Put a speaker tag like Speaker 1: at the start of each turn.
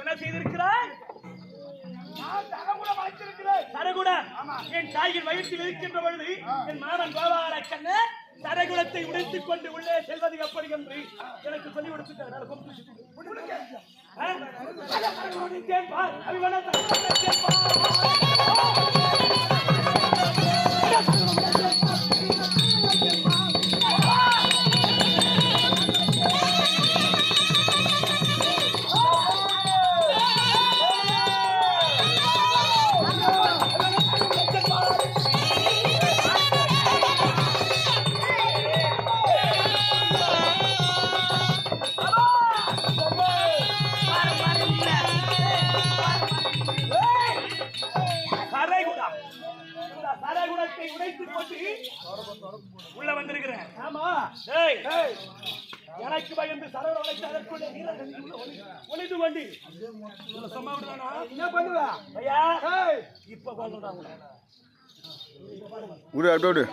Speaker 1: என்ன செய்திருக்கிறாய்?
Speaker 2: நான்
Speaker 1: என் தாயின் வயிற்றில் இருக்கின்ற பொழுது என் மாமன் கோபால கண்ணன் தரகுலத்தை உடைத்துக் கொண்டு உள்ளே செல்வது எப்படி என்று எனக்கு சொல்லி கொடுத்துட்டார். சரைகுடத்தை உடைத்துக் கொண்டு உள்ள வந்திருக்கிறேன்.
Speaker 2: ஆமா.
Speaker 1: ஏய். எனக்கு பயந்து சரவண உடைத்து அதற்குள்ளே வீரர்கள் ஒளிந்து கொண்டு. இதுல சும்மா விடுறானா?
Speaker 2: என்ன பண்ணுவ?
Speaker 1: ஐயா. இப்ப
Speaker 3: விடு அப்படியே விடு.